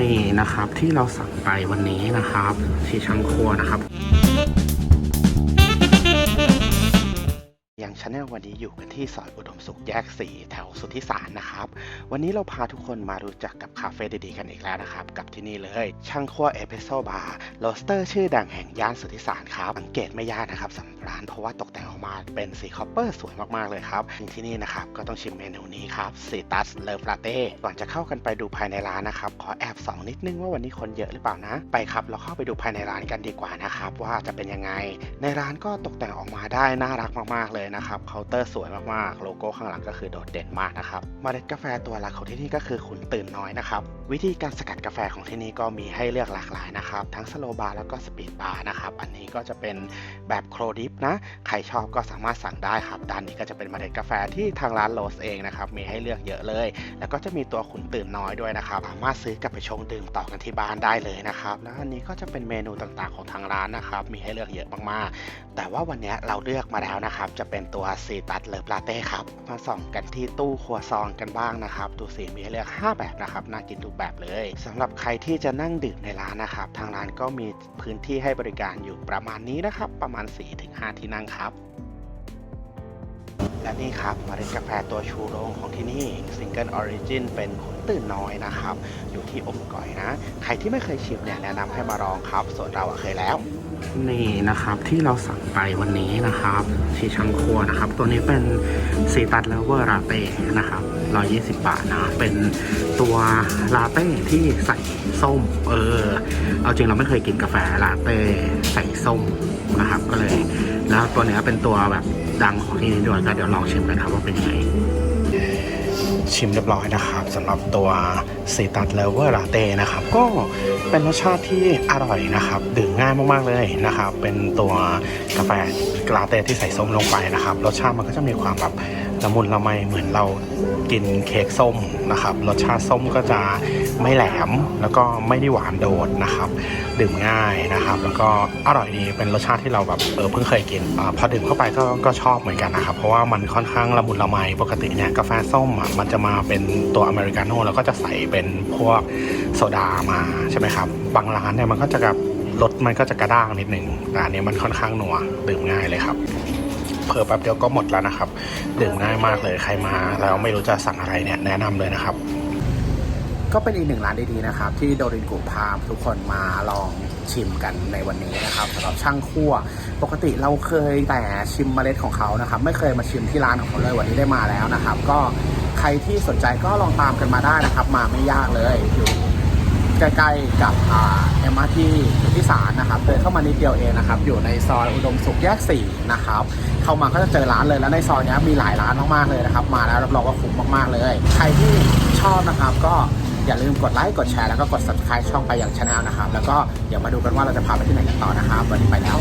นี่นะครับที่เราสั่งไปวันนี้นะครับที่ช่างครัวนะครับ อย่างชาแนลวันนี้อยู่กันที่ซอยอุดมสุขแยก 4 แถวสุทธิสารนะครับ วันนี้เราพาทุกคนมารู้จักกับคาเฟ่ดีๆกันอีกแล้วนะครับ กับที่นี่เลย ช่างคั่วเอสเพรสโซบาร์โรสเตอร์ชื่อดังแห่งย่านสุทธิสารครับสังเกตไม่ยากนะครับสำหรับร้านเพราะว่าตกแต่งออกมาเป็นสีคอปเปอร์สวยมากๆเลยครับที่นี่นะครับก็ต้องชิมเมนูนี้ครับซีตัสเลฟลาเต้ก่อนจะเข้ากันไปดูภายในร้านนะครับขอแอบส่องนิดนึงว่าวันนี้คนเยอะหรือเปล่านะ ไปครับเราเข้าไปดูภายในร้านกันดีกว่านะครับว่าจะเป็นยังไง ในร้านก็ตกแต่งออกมาได้น่ารักมากๆเลยนะครับเคาน์เตอร์สวยมากๆ โลโก้ข้างหลังก็คือโดดเด่นมากนะครับมเมล็ดกาแฟตัวหลักของที่นี่ก็คือขุนตื่นน้อยนะครับ วิธีการสกัดกาแฟของที่นี่ก็มีให้เลือกหลากหลายนะครับ ทั้งสโลบาร์แล้วก็สปีดบาร์นะครับ อันนี้ก็จะเป็นแบบโครดิฟนะ ใครชอบก็สามารถสั่งได้ครับ ด้านนี้ก็จะเป็นมเมล็ดกาแฟที่ทางร้านโรสเองนะครับ มีให้เลือกเยอะเลย แล้วก็จะมีตัวขุนตื่นน้อยด้วยนะครับ สามารถซื้อกลับไปชงดื่มต่อกันที่บ้านได้เลยนะครับ แล้วอันนี้ก็จะเป็นเมนูต่างๆของทางร้านนะครับ มีให้เลือกเยอะมากๆ แต่ว่าวันนี้เราเลือกมาแล้วนะครับ จะเป็นตัวซีตัสเลิฟลาเต้ครับ มาส่องกันที่ตู้ครัวซองกันบ้างนะครับ ดูสิมีให้เลือก 5 แบบนะครับ น่ากินทุกแบบเลยสำหรับใครที่จะนั่งดื่มในร้านนะครับ ทางร้านก็มีพื้นที่ให้บริการอยู่ประมาณนี้นะครับ ประมาณ 4-5 ที่นั่งครับ และนี่ครับเมล็ดกาแฟตัวชูโรงของที่นี่ซิงเกิลออริจินเป็นขุนตื่นน้อยนะครับ อยู่ที่อมก่อยนะ ใครที่ไม่เคยชิมเนี่ยแนะนำให้มาลองครับ ส่วนเราเคยแล้ว นี่นะครับที่เราสั่งไปวันนี้นะครับที่ช่างครัวนะครับ ตัวนี้เป็นซีตัสเลเวอร์ลาเต้นะครับ120 บาทนะ เป็นตัวลาเต้ที่ใส่ส้ม เออ เอาจริงเราไม่เคยกินกาแฟลาเต้ใส่ส้มนะครับ ก็เลย แล้วตัวเนี้ยเป็นตัวแบบ ดังของที่นี่ด้วยก็เดี๋ยวลองชิมกันครับว่าเป็นยังไงชิมเรียบร้อยนะครับสำหรับตัวซีตัดเลเวอร์ลาเต้นะครับ ก็เป็นรสชาติที่อร่อยนะครับ ดื่มง่ายมากๆเลยนะครับ เป็นตัวกาแฟ ลาเต้ที่ใส่ส้มลงไปนะครับรสชาติมันก็จะมีความแบบละมุนละไมเหมือนเรากินเค้กส้มนะครับรสชาติส้มก็จะไม่แหลมแล้วก็ไม่ได้หวานโดดนะครับดื่มง่ายนะครับ แล้วก็อร่อยดีเป็นรสชาติที่เราแบบเออเพิ่งเคยกินอพอดื่มเข้าไปก็ก็ชอบเหมือนกันนะครับ เพราะว่ามันค่อนข้างละมุนละไมปกติเนี่ยกาแฟส้มอะมันจะมาเป็นตัวอเมริกาโน่แล้วก็จะใส่เป็นพวกโซดามาใช่ไหมครับบางร้านเนี่ยมันก็จะกับ รสมันก็จะกระด้างนิดหนึ่งแต่อันนี้มันค่อนข้างนัวดื่มง่ายเลยครับเพิ่มแป๊บเดียวก็หมดแล้วนะครับ ดื่มง่ายมากเลยใครมาแล้วไม่รู้จะสั่งอะไรเนี่ยแนะนำเลยนะครับ ก็เป็นอีกหนึ่งร้านดีๆนะครับ ที่โดรินกุพาทุกคนมาลองชิมกันในวันนี้นะครับสำหรับช่างคั่ว ปกติเราเคยแต่ชิมเมล็ดของเขานะครับ ไม่เคยมาชิมที่ร้านของเขาเลยวันนี้ได้มาแล้วนะครับ ก็ใครที่สนใจก็ลองตามกันมาได้นะครับ มาไม่ยากเลยอยู่ ใกล้ๆกับอ่าเอ็มอาร์ที่ที่สารนะครับเดินเข้ามานิดเดียวเองนะครับ อยู่ในซอยอุดมสุขแยก4นะครับ เข้ามาก็จะเจอร้านเลยแล้วในซอยนี้มีหลายร้านมากๆเลยนะครับ มาแล้วรับรองว่าคุ้มมากๆเลย ใครที่ชอบนะครับก็อย่าลืมกดไลค์กดแชร์แล้วก็กด subscribe ช่องไปอย่างชาแนลนะครับ แล้วก็เดี๋ยวมาดูกันว่าเราจะพาไปที่ไหนกันต่อนะครับ วันนี้ไปแล้ว